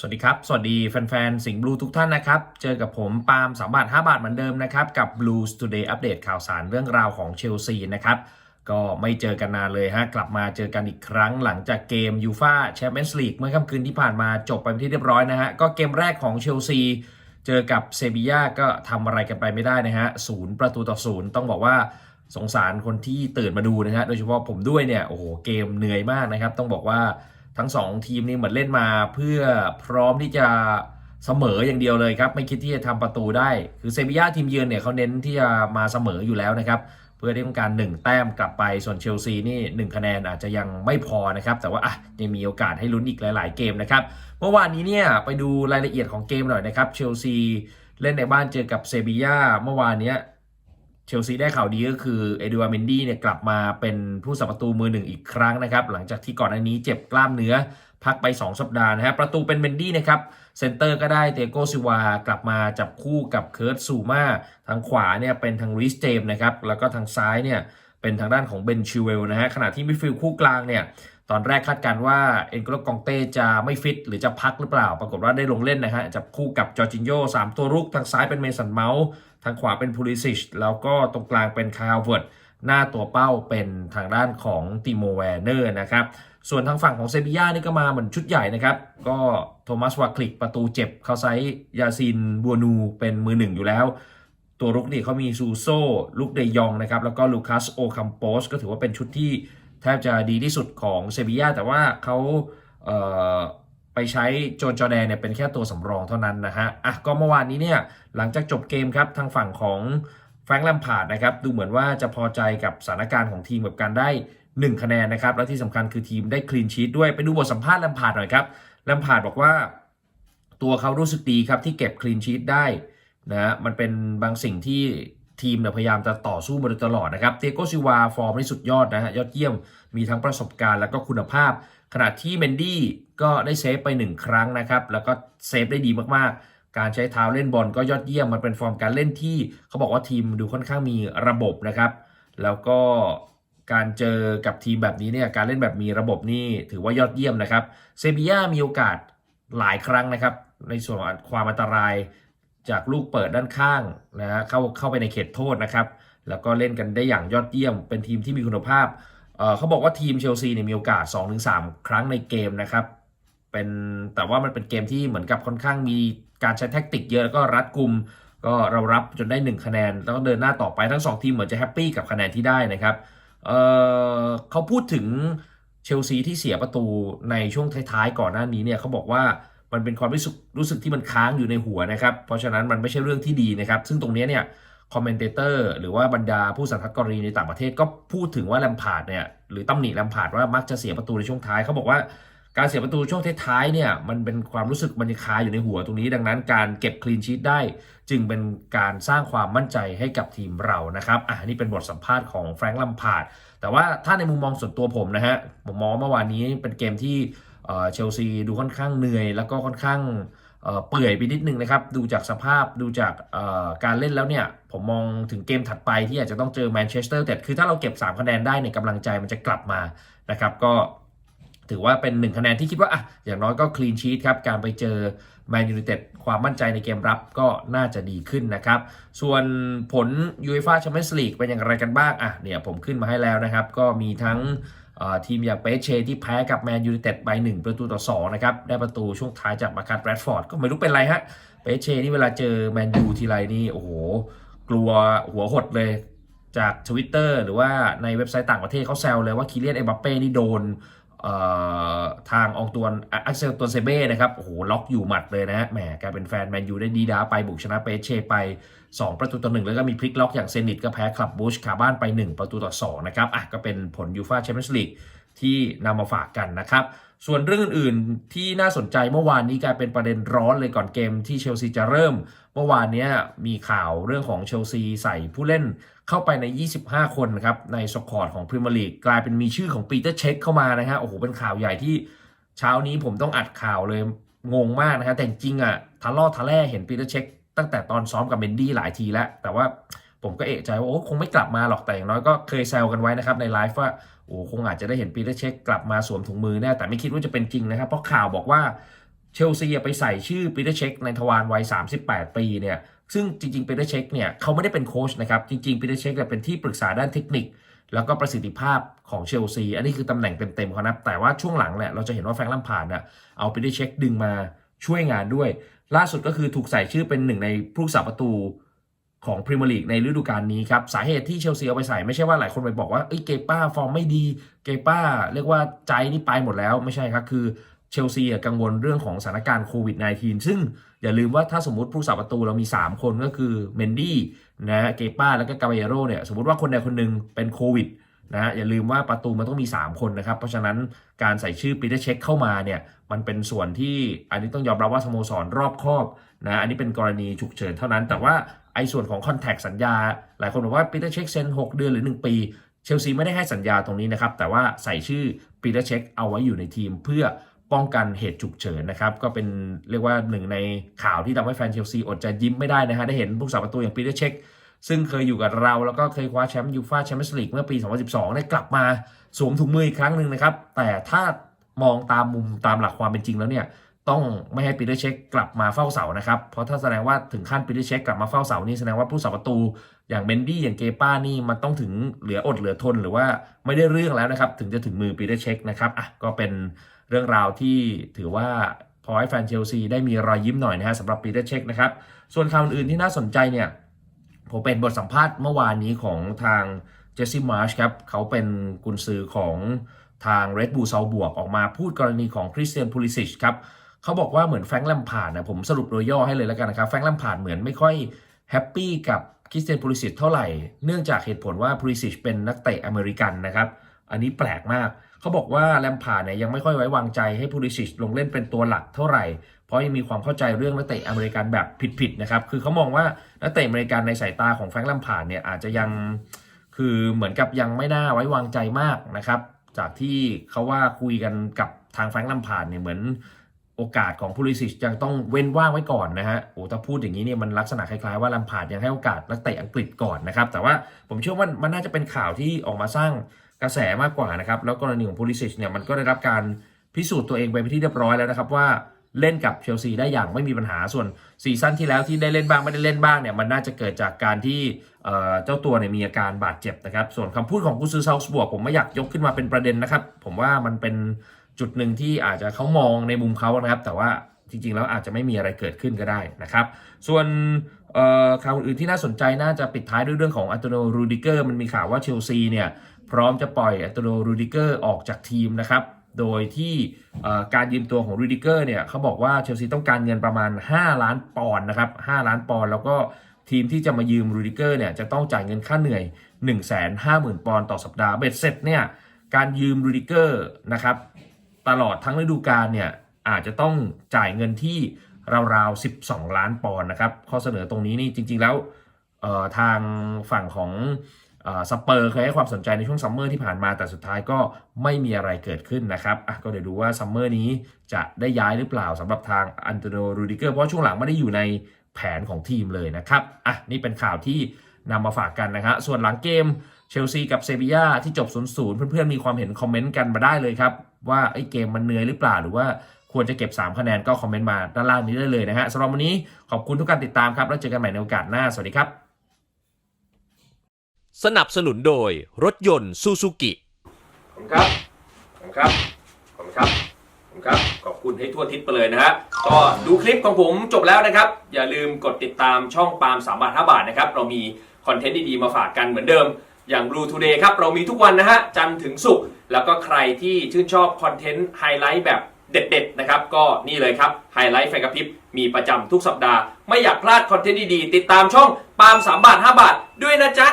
สวัสดีครับ สวัสดีแฟนๆ สิงห์บลูทุกท่านนะครับ เจอกับผมปาล์มสามบาท5บาทเหมือนเดิมนะครับ กับ Blues Today อัปเดตข่าวสารเรื่องราวของเชลซีนะครับ ก็ไม่เจอกันนานเลยฮะ กลับมาเจอกันอีกครั้งหลังจากเกมยูฟาแชมเปี้ยนส์ลีกเมื่อค่ำคืนที่ผ่านมาจบไปเป็นที่เรียบร้อยนะฮะ ก็เกมแรกของเชลซี เจอกับเซบียาก็ทำอะไรกันไปไม่ได้นะฮะศูนย์ประตูต่อศูนย์ต้องบอกว่าสงสารคนที่ตื่นมาดูนะฮะโดยเฉพาะผมด้วยเนี่ยโอ้โหเกมเหนื่อยมากนะครับต้องบอกว่า ทั้งสองทีมนี่เหมือนเล่นมาเพื่อพร้อมที่จะเสมออย่างเดียวเลยครับ ไม่คิดที่จะทำประตูได้ คือเซบียาทีมเยือนเนี่ยเขาเน้นที่จะมาเสมออยู่แล้วนะครับ เพื่อที่ต้องการ 1 แต้มกลับไปส่วนเชลซีนี่1คะแนนอาจจะยังไม่พอนะครับ แต่ว่าอะยังมีโอกาสให้ลุ้นอีกหลาย ๆ เกมนะครับเมื่อวานนี้เนี่ยไปดูรายละเอียดของเกมหน่อยนะครับเชลซีเล่นในบ้านเจอกับเซบียาเมื่อวานเนี้ย เชลซีได้ข่าวดีก็คือเอดูอาร์เมนดี้เนี่ยกลับมาเป็นผู้สับประตูมือหนึ่งอีกครั้งนะครับ หลังจากที่ก่อนหน้านี้เจ็บกล้ามเนื้อ พักไป 2 สัปดาห์นะฮะประตูเป็นเมนดี้นะครับเซนเตอร์ก็ได้เตโกซิวากลับมาจับคู่กับเคิร์ตซูมาทางขวาเนี่ยเป็นทางริสเจมนะครับแล้วก็ทางซ้ายเนี่ยเป็นทางด้านของเบนชิวเวลนะฮะขณะที่มิดฟิลด์คู่กลางเนี่ยตอนแรกคาดการณ์ว่าเอ็นโกลกองเต้จะไม่ฟิต หรือจะพักหรือเปล่า ปรากฏว่าได้ลงเล่นนะฮะจับคู่กับจอร์จินโยสามตัวรุกทางซ้ายเป็นเมสันเมาส์ ทางขวาเป็นพูลิซิชแล้วก็ตรงกลางเป็นคาร์เวิร์ดหน้าตัวเป้าเป็นทางด้านของติโมแวร์เนอร์นะครับ ส่วนทางฝั่งของเซบีย่านี่ก็มาเหมือนชุดใหญ่นะครับ ก็โทมัสวาคลิกประตูเจ็บเขาไซยาซินบัวนูเป็นมือหนึ่งอยู่แล้ว ตัวรุกนี่เขามีซูโซลุกเดยองนะครับ แล้วก็ลูคัสโอคัมโปสก็ถือว่าเป็นชุดที่แทบจะดีที่สุดของเซบีย่าแต่ว่าเขาเไปใช้โจนจอแดนเนี่ยเป็นแค่ตัวสำรองเท่านั้นนะฮะอะก็เมื่อวานนี้เนี่ยหลังจากจบเกมครับทางฝั่งของแฟรงค์แลมพาร์ดนะครับดูเหมือนว่าจะพอใจกับสถานการณ์ของทีมกับการได้ 1 คะแนนนะครับและที่สำคัญคือทีมได้คลีนชีตด้วยไปดูบทสัมภาษณ์แลมพาร์ดหน่อยครับแลมพาร์ดบอกว่าตัวเขารู้สึกดีครับที่เก็บคลีนชีตได้นะฮะมันเป็นบางสิ่งที่ทีมเนี่ยพยายามจะต่อสู้มาโดยตลอดนะครับเตโกซิวาฟอร์มนี่สุดยอดนะฮะยอดเยี่ยมมีทั้งประสบการณ์แล้วก็คุณภาพ ขณะที่เมนดี้ก็ได้เซฟไป 1 ครั้งนะครับ แล้วก็เซฟได้ดีมากๆ การใช้เท้าเล่นบอลก็ยอดเยี่ยม มันเป็นฟอร์มการเล่นที่เขาบอกว่าทีมดูค่อนข้างมีระบบนะครับ แล้วก็การเจอกับทีมแบบนี้เนี่ย การเล่นแบบมีระบบนี่ถือว่ายอดเยี่ยมนะครับ เซบีย่ามีโอกาสหลายครั้งนะครับ ในส่วนของความอันตรายจากลูกเปิดด้านข้างนะฮะเข้าเข้าไปในเขตโทษนะครับ แล้วก็เล่นกันได้อย่างยอดเยี่ยม เป็นทีมที่มีคุณภาพ เขาบอกว่าทีมเชลซีเนี่ยมีโอกาส 2-3 ครั้งในเกมนะครับ เป็นแต่ว่ามันเป็นเกมที่เหมือนกับค่อนข้างมีการใช้แท็กติกเยอะแล้วก็รัดกุมก็เรารับจนได้ 1 คะแนน แล้วก็เดินหน้าต่อไปทั้ง 2 ทีมเหมือนจะแฮปปี้กับคะแนนที่ได้นะครับเเขาพูดถึงเชลซีที่เสียประตูในช่วงท้ายๆ ก่อนหน้านี้เนี่ยเขาบอกว่ามันเป็นความรู้สึกรู้สึกที่มันค้างอยู่ในหัวนะครับ เพราะฉะนั้นมันไม่ใช่เรื่องที่ดีนะครับ ซึ่งตรงนี้เนี่ย คอมเมนเตเตอร์หรือว่าบรรดาผู้สัมภาษณ์กรณีในต่างประเทศก็พูดถึงว่าแลมพาร์ดเนี่ยหรือตำหนิแลมพาร์ดว่ามักจะเสียประตูในช่วงท้ายเขาบอกว่าการเสียประตูช่วงท้ายๆเนี่ยมันเป็นความรู้สึกมันคาอยู่ในหัวตรงนี้ ดังนั้นการเก็บคลีนชีตได้ จึงเป็นการสร้างความมั่นใจให้กับทีมเรานะครับอะนี่เป็นบทสัมภาษณ์ของแฟรงค์ลัมพาร์ดแต่ว่าถ้าในมุมมองส่วนตัวผมนะฮะผมมองเมื่อวานนี้เป็นเกมที่เชลซีดูค่อนข้างเหนื่อย แล้วก็ค่อนข้าง เปื่อยไปนิดนึงนะครับ ดูจากสภาพดูจากการเล่นแล้วเนี่ย ผมมองถึงเกมถัดไปที่อาจจะต้องเจอแมนเชสเตอร์แต่คือถ้าเราเก็บ 3 คะแนนได้เนี่ยกำลังใจมันจะกลับมานะครับ ก็ถือว่าเป็น 1 คะแนนที่คิดว่าอะอย่างน้อยก็คลีนชีตครับ การไปเจอแมนยู i นเต็ดความมั่นใจในเกมรับก็น่าจะดีขึ้นนะครับ ส่วนผลยูเอฟ่าแชมเปี้ยนส์ลีกเป็นอย่างไรกันบ้างอะเนี่ยผมขึ้นมาให้แล้วนะครับ ก็มีทั้ง ทีมอย่างเปเชที่แพ้กับแมนยูไนเต็ดไป1ประตูต่อ2นะครับได้ประตูช่วงท้ายจากมาคัตแรดฟอร์ดก็ไม่รู้เป็นไรฮะเปเชนี่เวลาเจอแมนยูทีไรนี่โอ้โหกลัวหัวหดเลยจากทวิตเตอร์หรือว่าในเว็บไซต์ต่างประเทศเขาแซวเลยว่าคีเลียนเอ็มบัปเป้นี่โดน ทางอองตัวอักเซลตัวเซเบ้นะครับโอ้โหล็อกอยู่หมัดเลยนะฮะแหมกลายเป็นแฟนแมนยูได้ดีดาไปบุกชนะเปเชไป 2 ประตูต่อหนึ่งแล้วก็มีพลิกล็อกอย่างเซนิตก็แพ้คลับบูชขาบ้านไป 1 ประตูต่อ2นะครับอะก็เป็นผลยูฟาแชมเปี้ยนส์ลีกที่นำมาฝากกันนะครับ ส่วนเรื่องอื่นๆที่น่าสนใจเมื่อวานนี้กลายเป็นประเด็นร้อนเลยก่อนเกมที่เชลซีจะเริ่ม เมื่อวานนี้มีข่าวเรื่องของเชลซีใส่ผู้เล่นเข้าไปใน 25 คนครับในสควอตของพรีเมียร์ลีกกลายเป็นมีชื่อของปีเตอร์เช็คเข้ามานะฮะโอ้โหเป็นข่าวใหญ่ที่เช้านี้ผมต้องอัดข่าวเลยงงมากนะครับแต่จริงอะทะลอดทะแล่เห็นปีเตอร์เช็คตั้งแต่ตอนซ้อมกับเบนดี้หลายทีแล้ว แต่ว่าผมก็เอะใจว่าโอ้คงไม่กลับมาหรอกแต่อย่างน้อยก็เคยแซวกันไว้นะครับในไลฟ์ว่า โอ้คงอาจจะได้เห็นปีเตอร์เช็คกลับมาสวมถุงมือแน่แต่ไม่คิดว่าจะเป็นจริงนะครับ เพราะข่าวบอกว่าเชลซีไปใส่ชื่อปีเตอร์เช็คในทวารวัย 38 ปีเนี่ยซึ่งจริงๆปีเตอร์เช็คเนี่ยเขาไม่ได้เป็นโค้ชนะครับ จริงๆปีเตอร์เช็คเป็นที่ปรึกษาด้านเทคนิค แล้วก็ประสิทธิภาพของเชลซีอันนี้คือตำแหน่งเต็มๆเขานะแต่ว่าช่วงหลังเนี่ยเราจะเห็นว่าแฟรงค์ลัมพาร์ดเนี่ยเอาปีเตอร์เช็คดึงมาช่วยงานด้วย ล่าสุดก็คือถูกใส่ชื่อเป็นหนึ่งในผู้รักษาประตู ของพรีเมียร์ลีกในฤดูกาลนี้ครับ สาเหตุที่เชลซีเอาไปใส่ไม่ใช่ว่าหลายคนไปบอกว่าเอ้ยเกป้าฟอร์มไม่ดีเกป้า เรียกว่าใจนี่ไปหมดแล้วไม่ใช่ครับ คือเชลซีกังวลเรื่องของสถานการณ์โควิด -19 ซึ่งอย่าลืมว่าถ้าสมมติผู้รักษาประตูเรามี 3 คนก็คือเมนดี้นะเกป้าแล้วก็กาเบโรเนี่ยสมมติว่าคนใดคนหนึ่งเป็นโควิดนะอย่าลืมว่าประตูมันต้องมี 3 คนนะครับ เพราะฉะนั้นการใส่ชื่อปีเตอร์เช็คเข้ามาเนี่ยมันเป็นส่วนที่อันนี้ต้องยอมรับว่าสโมสรรอบคอบนะอันนี้เป็นกรณีฉุกเฉินเท่านั้น แต่ว่า ไอ้ส่วนของคอนแทคสัญญา หลายคนบอกว่าปีเตอร์เช็คเซ็น6เดือนหรือ 1 ปี เชลซีไม่ได้ให้สัญญาตรงนี้นะครับ แต่ว่าใส่ชื่อปีเตอร์เช็คเอาไว้อยู่ในทีมเพื่อป้องกันเหตุฉุกเฉินนะครับ ก็เป็นเรียกว่าหนึ่งในข่าวที่ทำให้แฟนเชลซีอดจะยิ้มไม่ได้นะฮะได้เห็นผู้สาประตูอย่างปีเตอร์เช็คซึ่งเคยอยู่กับเราแล้วก็เคยคว้าแชมป์ยูฟ่าแชมเปี้ยนส์ลีกเมื่อปี 2012 ได้กลับมาสวมถุงมืออีกครั้งหนึ่งนะครับ แต่ถ้ามองตามมุมตามหลักความเป็นจริงแล้วเนี่ย ต้องไม่ให้ปีเตอร์เช็คกลับมาเฝ้าเสานะครับ เพราะถ้าแสดงว่าถึงขั้นปีเตอร์เช็คกลับมาเฝ้าเสานี่แสดงว่าผู้สาประตู อย่างเบนดี้อย่างเกป้านี่มันต้องถึงเหลืออดเหลือทนหรือว่าไม่ได้เรื่องแล้วนะครับ ถึงจะถึงมือปีเตอร์เช็คนะครับอะก็เป็นเรื่องราวที่ถือว่าพอให้แฟนเชลซีได้มีรอยยิ้มหน่อยนะฮะสำหรับปีเตอร์เช็คนะครับส่วนข่าวอื่นที่น่าสนใจเนี่ยผมเป็นบทสัมภาษณ์เมื่อวานนี้ของทางเจสซี่มาร์ชครับเขาเป็นกุนซือของทาง Red Bull ซาบวกออกมาพูดกรณีของคริสเตียนพูลิซิชครับ เขาบอกว่าเหมือนแฟรงค์แลมพาร์ดนะผมสรุปโดยย่อให้เลยแล้วกันนะครับแฟรงค์แลมพาร์ดเหมือนไม่ค่อยแฮปปี้กับคริสเตียนพูลิซิชเท่าไหร่ เนื่องจากเหตุผลว่าพูลิซิชเป็นนักเตะอเมริกันนะครับอันนี้แปลกมาก เขาบอกว่าแลมพาร์ดเนี่ยยังไม่ค่อยไว้วางใจให้พูลิซิชลงเล่นเป็นตัวหลักเท่าไหร่ เพราะยังมีความเข้าใจเรื่องนักเตะอเมริกันแบบผิดๆนะครับคือเขามองว่านักเตะอเมริกันในสายตาของแฟรงค์แลมพาร์ดเนี่ยอาจจะยังคือเหมือนกับยังไม่น่าไว้วางใจมากนะครับจากที่เขาว่าคุยกันกับทางแฟรงค์แลมพาร์ดเนี่ยเหมือน โอกาสของพูลิซิชยังต้องเว้นว่างไว้ก่อนนะฮะโอ้ถ้าพูดอย่างนี้เนี่ยมันลักษณะคล้ายๆว่าลัมพาดยังให้โอกาสนักเตะอังกฤษก่อนนะครับ แต่ว่าผมเชื่อว่ามันน่าจะเป็นข่าวที่ออกมาสร้างกระแสมากกว่านะครับ แล้วกรณีของพูลิซิชเนี่ยมันก็ได้รับการพิสูจน์ตัวเองไปเป็นที่เรียบร้อยแล้วนะครับว่าเล่นกับเชลซีได้อย่างไม่มีปัญหาส่วนซีซั่นที่แล้วที่ได้เล่นบ้างไม่ได้เล่นบ้างเนี่ยมันน่าจะเกิดจากการที่เเจ้าตัวเนี่ยมีอาการบาดเจ็บนะครับ ส่วนคำพูดของกุซือซาส์บวกผมไม่อยากยกขึ้นมาเป็นประเด็นนะครับ ผมว่ามันเป็น จุดหนึ่งที่อาจจะเขามองในมุมเขานะครับ แต่ว่าจริงๆ แล้วอาจจะไม่มีอะไรเกิดขึ้นก็ได้นะครับ ส่วนข่าวอื่นที่น่าสนใจน่าจะปิดท้ายด้วยเรื่องของอัตโนรูดิเกอร์มันมีข่าวว่าเชลซีเนี่ยพร้อมจะปล่อยอัตโนรูดิเกอร์ออกจากทีมนะครับ โดยที่การยืมตัวของรูดิเกอร์เนี่ยเขาบอกว่าเชลซีต้องการเงินประมาณ 5 ล้านปอนด์นะครับ5ล้านปอนด์แล้วก็ทีมที่จะมายืมรูดิเกอร์เนี่ยจะต้องจ่ายเงินค่าเหนื่อย 1 5 0 0 0 0 ปอนด์ต่อสัปดาห์เบ็ดเสร็จเนี่ยการยืมรูดิเกอร์นะครับ ตลอดทั้งฤดูกาลเนี่ยอาจจะต้องจ่ายเงินที่ราวๆ 12 ล้านปอนด์นะครับ ข้อเสนอตรงนี้นี่จริงๆแล้วทางฝั่งของสเปอร์เคยให้ความสนใจในช่วงซัมเมอร์ที่ผ่านมาแต่สุดท้ายก็ไม่มีอะไรเกิดขึ้นนะครับอะก็เดี๋ยวดูว่าซัมเมอร์นี้จะได้ย้ายหรือเปล่าสำหรับทางอันโตโนรูดิเกอร์เพราะช่วงหลังไม่ได้อยู่ในแผนของทีมเลยนะครับอะนี่เป็นข่าวที่นำมาฝากกันนะครับส่วนหลังเกมเชลซีกับเซบียาที่จบ 0-0 เพื่อนๆมีความเห็นคอมเมนต์กันมาได้เลยครับ ว่าไอ้เกมมันเหนื่อยหรือเปล่าหรือว่าควรจะเก็บ 3 คะแนนก็คอมเมนต์มาด้านล่างนี้ได้เลยนะฮะสำหรับวันนี้ขอบคุณทุกการติดตามครับ แล้วเจอกันใหม่ในโอกาสหน้า สวัสดีครับ สนับสนุนโดยรถยนต์ซูซูกิขอบคุณครับขอบคุณครับขอบคุณครับขอบคุณครับ ขอบคุณให้ทั่วทิศไปเลยนะฮะก็ดูคลิปของผมจบแล้วนะครับ อย่าลืมกดติดตามช่องปาล์ม3บาท5บาทนะครับ เรามีคอนเทนต์ดีๆมาฝากกันเหมือนเดิม อย่าง Blue Today ครับ เรามีทุกวันนะฮะ จันทร์ถึงศุกร์แล้วก็ใครที่ชื่นชอบคอนเทนต์ไฮไลท์แบบเด็ดๆนะครับ ก็นี่เลยครับไฮไลท์ไฟกระพริบมีประจำทุกสัปดาห์ ไม่อยากพลาดคอนเทนต์ดีๆ ติดตามช่องปาล์ม3บาท 5 บาท ด้วยนะจ๊ะ